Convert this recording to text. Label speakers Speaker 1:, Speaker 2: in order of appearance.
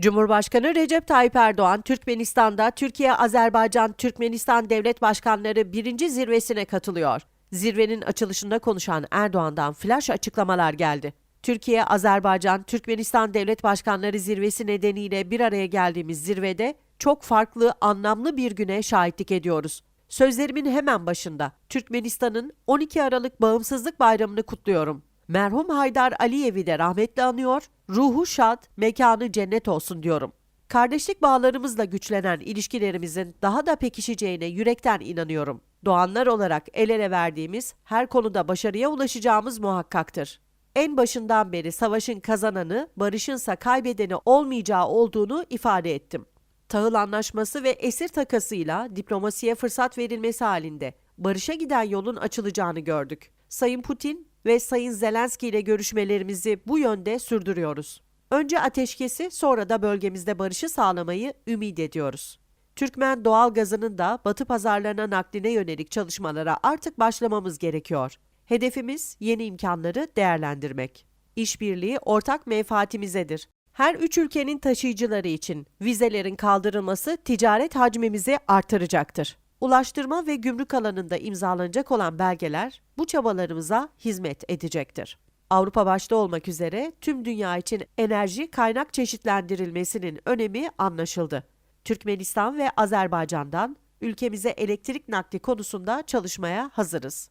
Speaker 1: Cumhurbaşkanı Recep Tayyip Erdoğan, Türkmenistan'da Türkiye-Azerbaycan-Türkmenistan Devlet Başkanları birinci zirvesine katılıyor. Zirvenin açılışında konuşan Erdoğan'dan flash açıklamalar geldi. Türkiye-Azerbaycan-Türkmenistan Devlet Başkanları zirvesi nedeniyle bir araya geldiğimiz zirvede çok farklı, anlamlı bir güne şahitlik ediyoruz. Sözlerimin hemen başında Türkmenistan'ın 12 Aralık Bağımsızlık Bayramı'nı kutluyorum. Merhum Haydar Aliyev'i de rahmetle anıyor, ruhu şad, mekanı cennet olsun diyorum. Kardeşlik bağlarımızla güçlenen ilişkilerimizin daha da pekişeceğine yürekten inanıyorum. Doğanlar olarak el ele verdiğimiz her konuda başarıya ulaşacağımız muhakkaktır. En başından beri savaşın kazananı, barışınsa kaybedeni olmayacağı olduğunu ifade ettim. Tahıl Anlaşması ve esir takasıyla diplomasiye fırsat verilmesi halinde barışa giden yolun açılacağını gördük. Sayın Putin ve Sayın Zelenski ile görüşmelerimizi bu yönde sürdürüyoruz. Önce ateşkesi sonra da bölgemizde barışı sağlamayı ümit ediyoruz. Türkmen doğal gazının da batı pazarlarına nakline yönelik çalışmalara artık başlamamız gerekiyor. Hedefimiz yeni imkanları değerlendirmek. İşbirliği ortak menfaatimizedir. Her üç ülkenin taşıyıcıları için vizelerin kaldırılması ticaret hacmimizi artıracaktır. Ulaştırma ve gümrük alanında imzalanacak olan belgeler bu çabalarımıza hizmet edecektir. Avrupa başta olmak üzere tüm dünya için enerji kaynak çeşitlendirilmesinin önemi anlaşıldı. Türkmenistan ve Azerbaycan'dan ülkemize elektrik nakli konusunda çalışmaya hazırız.